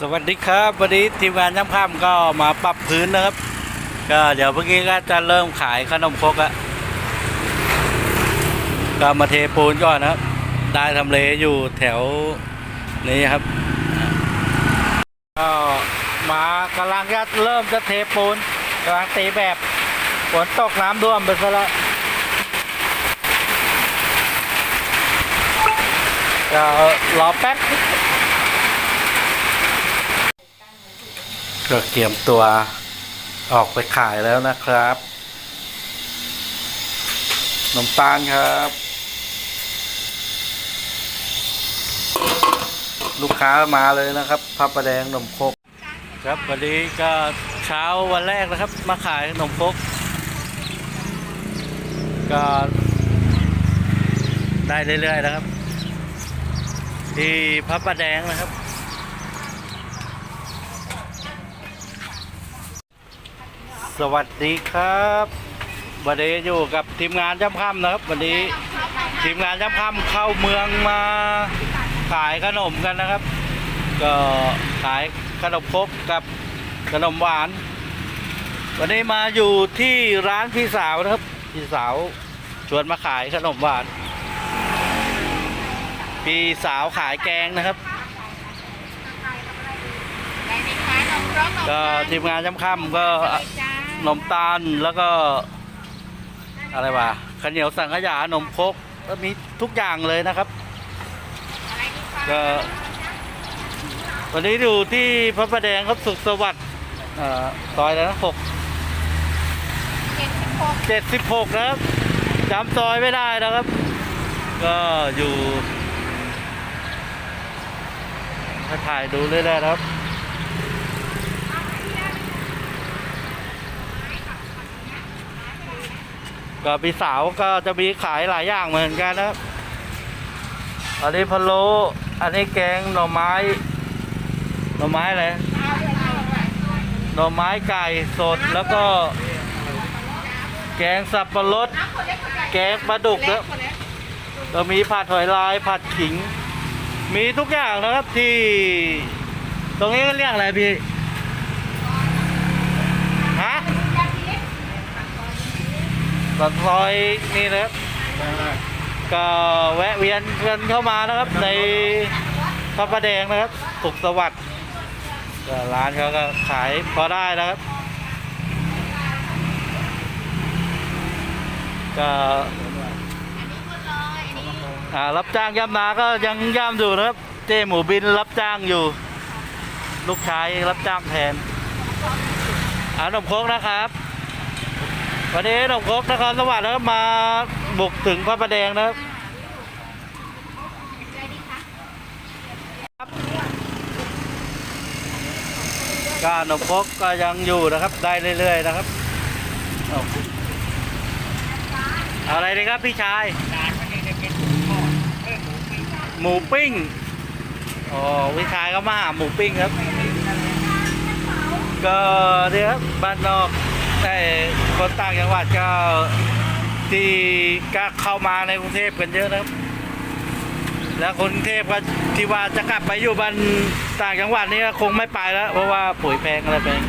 สวัสดีครับวันนี้ทีมงานย่ำข้ามก็มาปรับพื้นนะครับ ก็เดี๋ยวเมื่อกี้ก็จะเริ่มขายขนมครกอะก็มาเทปูนก่อนนะครับ ได้ทำเลอยู่แถวนี้ครับก็มากำลังจะเริ่มจะเทปูนกำลังตีแบบฝนตกน้ำท่วมไปซะแล้วก็รอแป๊บ ก็เตรียมตัวออกไปขายแล้วนะครับนมตาลครับ ลูกค้ามาเลยนะครับพระประแดงขนมครกครับวันนี้ก็เช้าวันแรกนะครับ มาขายขนมครกก็ได้เรื่อยๆนะครับ ที่พระประแดงนะครับ สวัสดีครับวันนี้อยู่กับทีมงานย่ำค่ำนะครับ วันนี้ทีมงานย่ำค่ำเข้าเมืองมาขายขนมกันนะครับ ก็ขายขนมครกกับขนมหวาน วันนี้มาอยู่ที่ร้านพี่สาวนะครับ พี่สาวชวนมาขายขนมหวาน พี่สาวขายแกงนะครับก็ทีมงานย่ำค่ำก็ข นมตาลแล้วก็ อะไรวะข้าวเหนียวสังขยาขนมครกก็มีทุกอย่างเลยนะครับก็วันนี้อยู่ที่พระประแดงครับสุขสวัสดิ์เอ่อซอยแล้วนะหกเจ็ดสิบหกนะครับจำซอยไม่ได้นะครับ ก็อยู่ถ้าถ่ายดูเรื่อยๆนะครับ ก็พี่สาวก็จะมีขายหลายอย่างเหมือนกันนะครับอันนี้พะโล้อันนี้แกงหน่อไม้ หน่อไม้อะไรหน่อไม้ไก่สดแล้วก็ แกงสับปะรด แกงปลาดุกแล้วก็มีผัดหอยลายผัดขิง มีทุกอย่างนะครับที่ ตรงนี้ก็เรียกอะไรพี่ ฮะ ปากซอยนี่นะครับ ก็แวะเวียนกันเข้ามานะครับ ในพระประแดงนะครับสุขสวัสดิ์ก็ร้านเขาก็ขายพอได้นะครับ ก็อ่ารับจ้างย่ำนาก็ยังย่ำอยู่นะครับ เจ้หมูบินรับจ้างอยู่ ลูกชายรับจ้างแทนอาขนมโคกนะครับ วันนี้หนองครกนครสวรรค์นะครับมาบุกถึงพระประแดงนะครับก็หนองครกก็ยังอยู่นะครับได้เรื่อยๆนะครับเอาเอาอะไรดีครับพี่ชายหมูปิ้งอ๋อพี่ชายก็มาหาหมูปิ้งครับ ก็เนี่ยครับบ้านนอกแต่ คนต่างจังหวัดก็ที่ก็เข้ามาในกรุงเทพกันเยอะนะครับ แล้วคนกรุงเทพก็ที่ว่าจะกลับไปอยู่บ้านต่างจังหวัดนี่คงไม่ไปแล้ว เพราะว่าปุ๋ยแพงอะไรแพง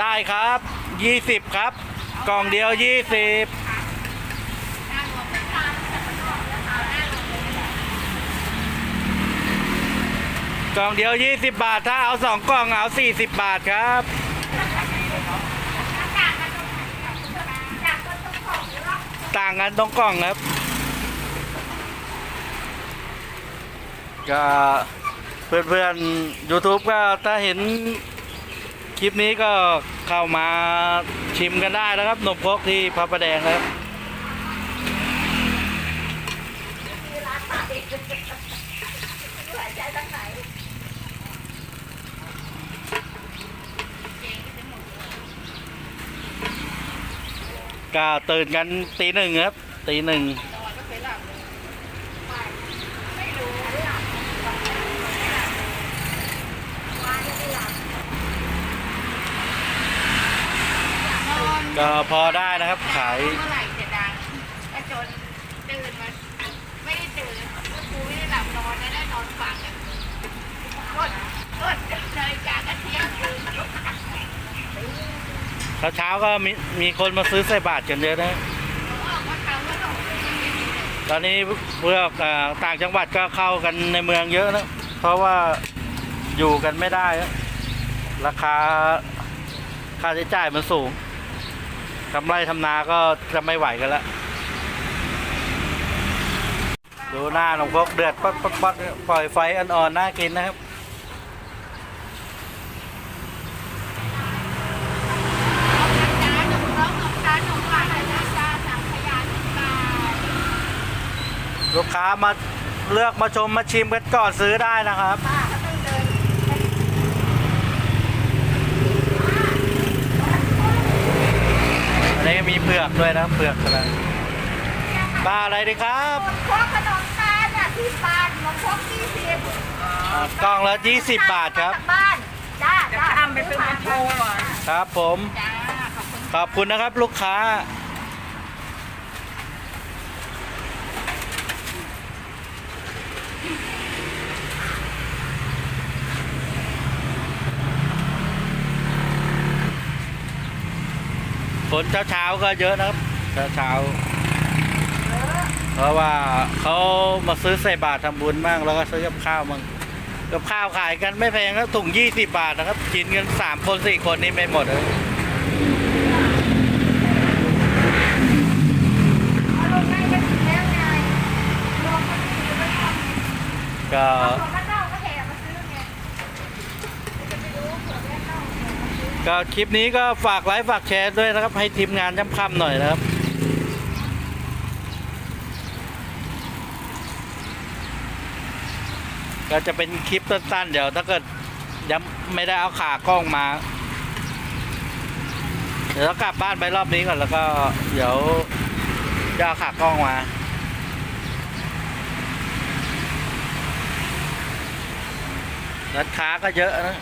ได้ครับยี่สิบครับ กล่องเดียวยี่สิบกล่องเดียวยี่สิบบาท ถ้าเอาสองกล่องเอาสี่สิบบาทครับ ต่างกันตรงกล่องครับ ก็เพื่อนๆ YouTube ก็ถ้าเห็นคลิปนี้ก็เข้ามาชิมกันได้นะครับนมพกที่พระประแดงนะครับ ก็ตื่นกันตีหนึ่งครับ ตีหนึ่งก็พอได้นะครับขาย เมื่อไหร่จะดังก็จนตื่นมาไม่ได้ตื่นก็กูไม่ได้หลับนอนนะได้นอนฟังกัน เช้าก็มีมีคนมาซื้อใส่บาทกันเยอะนะ ตอนนี้เพื่ออ่อต่างจังหวัดก็เข้ากันในเมืองเยอะนะเพราะว่าอยู่กันไม่ได้ ราคาค่าใช้จ่ายมันสูงทำไรทำนาก็จะไม่ไหวกันแล้วดูหน้าหลวงพกเดือดปัดปัดปัดปล่อยไฟอ่อนๆน่ากินนะครับ ลูกค้ามาเลือกมาชมมาชิมกันก่อนซื้อได้นะครับ อันนี้มีเผือกด้วยนะเผือกอะไรปลาอะไรดีครับพวกขนมตาลน่ะที่บ้านมาพวกที่สิบอ่ากล่องละ20บาทครับบ้านจ้าจ้าทำไปเป็นโชว์อะครับผมจ้าขอบคุณขอบคุณนะครับลูกค้า นเช้าๆก็เยอะนะครับเช้าๆเพราะว่าเขามาซื้อใส่บาตรทำบุญบ้างแล้วก็ซื้อกับข้าวบ้างกับข้าวขายกันไม่แพงก็ถุงยี่สิบาทนะครับกินกันสามคนสี่คนนี่ไม่หมดเลย เอาลงให้ก็ถึงแล้วไงลงมาถึงไม่ทำ ก็ เอาของข้างนอกก็แห่มาซื้อไงจะไปรู้เผื่อแม่เข้าแห่มาซื้อ ก็ คลิปนี้ก็ฝากไลค์ฝากแชร์ด้วยนะครับ ให้ทีมงานย้ำค่ำหน่อยนะครับก็จะเป็นคลิปสั้นๆ เดี๋ยวถ้าเกิดยังไม่ได้เอาขากล้องมา เดี๋ยวกลับบ้านไปรอบนี้ก่อนแล้วก็เดี๋ยวจะเอาขากล้องมาร้านค้าก็เยอะนะ